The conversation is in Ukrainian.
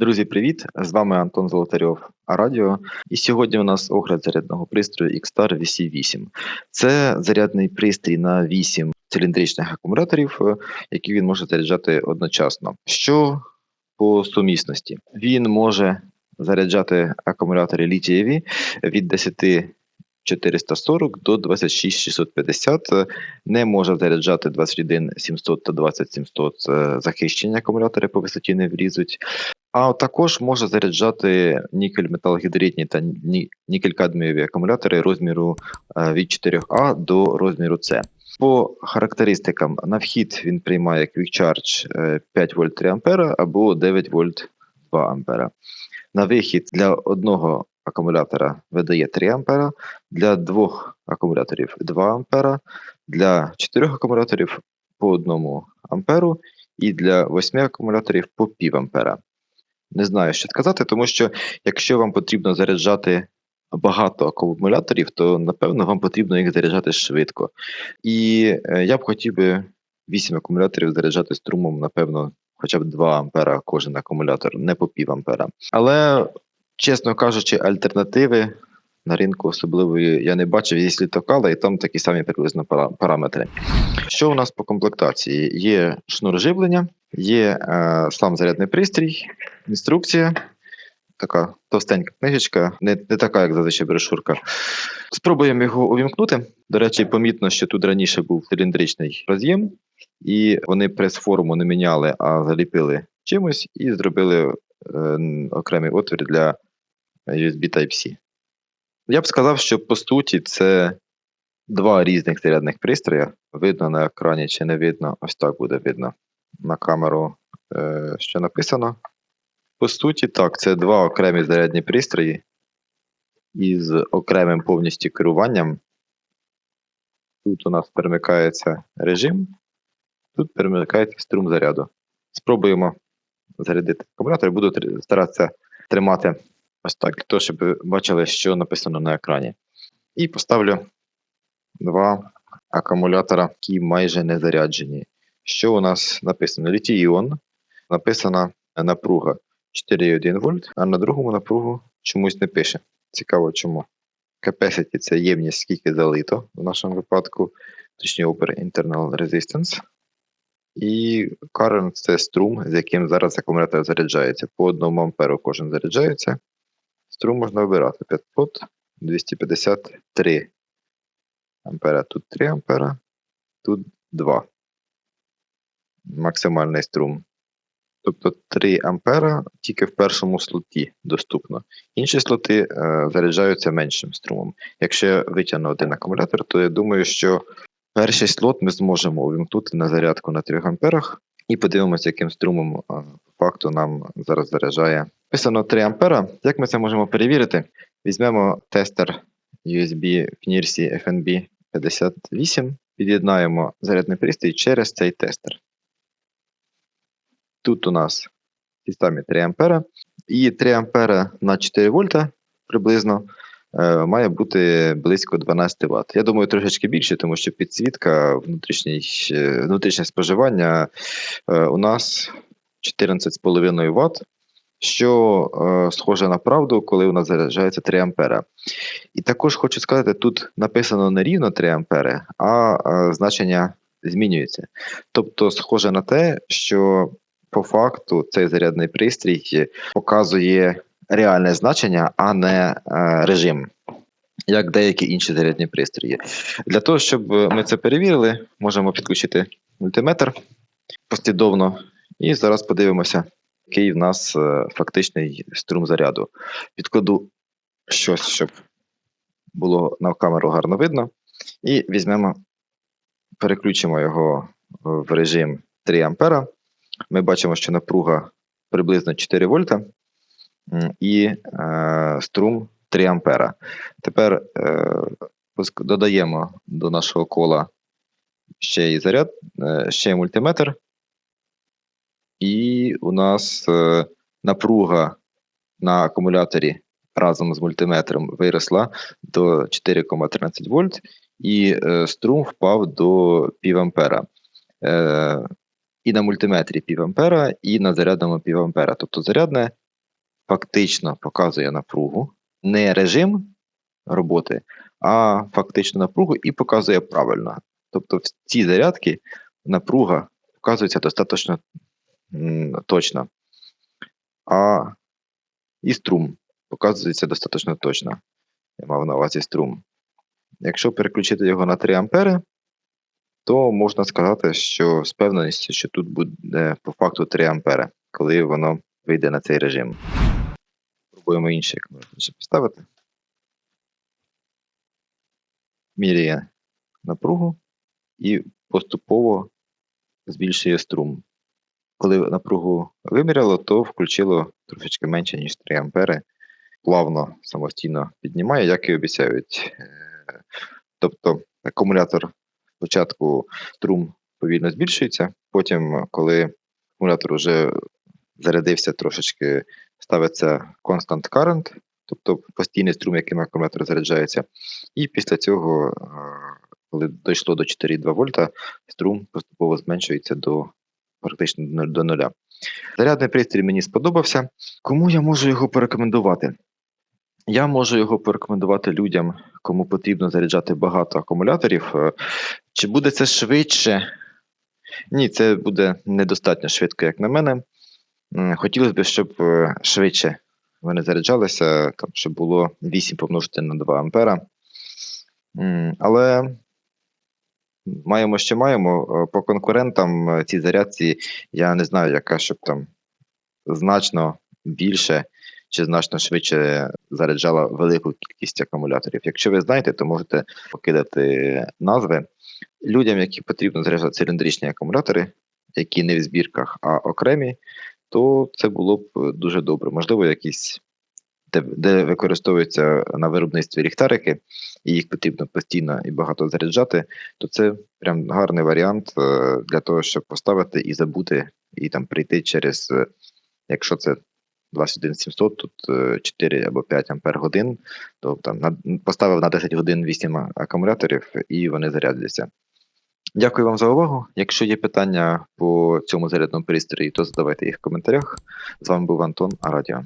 Друзі, привіт! З вами Антон Золотарьов Радіо. І сьогодні у нас огляд зарядного пристрою XTAR VC8. Це зарядний пристрій на 8 циліндричних акумуляторів, е, які він може заряджати одночасно. Що по сумісності? Він може заряджати акумулятори літієві від 10 440 до 26 650, не може заряджати 21 700 та 20 700 е, захищені акумулятори по висоті не влізуть. А також може заряджати нікель-металогідритні та ні- нікель-кадмієві акумулятори розміру е, від 4А до розміру С. По характеристикам на вхід він приймає Quick Charge е, 5 вольт 3 ампера або 9 вольт 2 ампера. На вихід для одного акумулятора видає 3 ампера, для двох акумуляторів 2 ампера, для чотирьох акумуляторів по 1 амперу і для 8 акумуляторів по пів ампера. Не знаю, що сказати, тому що якщо вам потрібно заряджати багато акумуляторів, то напевно вам потрібно їх заряджати швидко. І е, я б хотів би 8 акумуляторів заряджати струмом, напевно, хоча б 2 ампера кожен акумулятор, не по пів ампера. Але, чесно кажучи, альтернативи на ринку особливої я не бачив, є літокала, і там такі самі приблизно параметри. Що у нас по комплектації? Є шнур живлення, є е, сам зарядний пристрій, інструкція. Така товстенька книжечка, не, не така, як зазвичай брошурка. Спробуємо його увімкнути. До речі, помітно, що тут раніше був циліндричний роз'єм, і вони прес-форму не міняли, а заліпили чимось і зробили е, окремий отвір для USB Type-C. Я б сказав, що по суті це два різних зарядних пристрої. Видно на екрані чи не видно. Ось так буде видно на камеру, е, що написано. По суті, так, це два окремі зарядні пристрої із окремим повністю керуванням. Тут у нас перемикається режим, тут перемикається струм заряду. Спробуємо зарядити акумулятор. Буду старатися тримати ось так, для щоб ви бачили, що написано на екрані. І поставлю два акумулятора, які майже не заряджені. Що у нас написано? Літій-іон. Написана напруга 4,1 вольт, а на другому напругу чомусь не пише. Цікаво чому. Capacity – це ємність, скільки залито в нашому випадку, точніше Upper Internal Resistance. І current – це струм, з яким зараз акумулятор заряджається. По 1 амперу кожен заряджається. Струм можна обирати 500, 253 ампера. Тут 3 ампера, тут 2. Максимальний струм. Тобто 3 ампера тільки в першому слоті доступно. Інші слоти е, заряджаються меншим струмом. Якщо я витягну один акумулятор, то я думаю, що перший слот ми зможемо увімкнути на зарядку на 3 амперах і подивимося, яким струмом е, по факту нам зараз заряджає. Писано 3 ампера. Як ми це можемо перевірити? Візьмемо тестер USB Knirsi FNB 58, під'єднаємо зарядний пристрій через цей тестер. Тут у нас ті самі 3 ампера. І 3 ампера на 4 вольта приблизно е, має бути близько 12 Вт. Я думаю, трошечки більше, тому що підсвітка, е, внутрішнє споживання е, у нас 14,5 Вт, що схоже на правду, коли у нас заряджається 3 ампера. І також хочу сказати, тут написано не рівно 3 ампери, а значення змінюється. Тобто, схоже на те, що по факту цей зарядний пристрій показує реальне значення, а не е, режим, як деякі інші зарядні пристрої. Для того, щоб ми це перевірили, можемо підключити мультиметр послідовно, і зараз подивимося, який в нас е, фактичний струм заряду. Підкладу щось, щоб було на камеру гарно видно, і візьмемо, переключимо його в режим 3 ампера ми бачимо, що напруга приблизно 4 вольта і е, струм 3 ампера. Тепер е, додаємо до нашого кола ще й заряд, е, ще й мультиметр. І у нас напруга на акумуляторі разом з мультиметром виросла до 4,13 вольт, і струм впав до пів ампера. І на мультиметрі пів ампера, і на зарядному пів ампера. Тобто зарядне фактично показує напругу, не режим роботи, а фактично напругу і показує правильно. Тобто в цій зарядці напруга показується достатньо точно. А і струм показується достатньо точно. Я мав на увазі струм. Якщо переключити його на 3 ампери, то можна сказати, що з певністю, що тут буде по факту 3 ампери, коли воно вийде на цей режим. Пробуємо інший акумулятор ще поставити. Міряє напругу і поступово збільшує струм. Коли напругу виміряло, то включило трошечки менше, ніж 3 ампери. Плавно самостійно піднімає, як і обіцяють. Е, Тобто акумулятор спочатку струм повільно збільшується, потім, коли акумулятор вже зарядився трошечки, ставиться constant current, тобто постійний струм, яким акумулятор заряджається. І після цього, е, коли дійшло до 4,2 вольта, струм поступово зменшується до практично до нуля. Зарядний пристрій мені сподобався. Кому я можу його порекомендувати? Я можу його порекомендувати людям, кому потрібно заряджати багато акумуляторів. Е, Чи буде це швидше? Ні, це буде недостатньо швидко, як на мене. Хотілося б, щоб е, швидше вони заряджалися, там, щоб було 8 помножити на 2 ампера. Але маємо, що маємо. Е, По конкурентам цій зарядці я не знаю, яка щоб там значно більше чи значно швидше заряджала велику кількість акумуляторів. Якщо ви знаєте, то можете покидати назви. Людям, які потрібно заряджати циліндричні акумулятори, які не в збірках, а окремі, то це було б дуже добре. Можливо, якісь де, де використовуються на виробництві ліхтарики, і їх потрібно постійно і багато заряджати, то це прям гарний варіант е, для того, щоб поставити і забути, і там прийти через, е, якщо це 21700, тут е, 4 або 5 ампер годин, то поставив на 10 годин 8 акумуляторів і вони зарядяться. Дякую вам за увагу. Якщо є питання по цьому зарядному пристрої, то задавайте їх в коментарях. З вами був Антон Арадіо.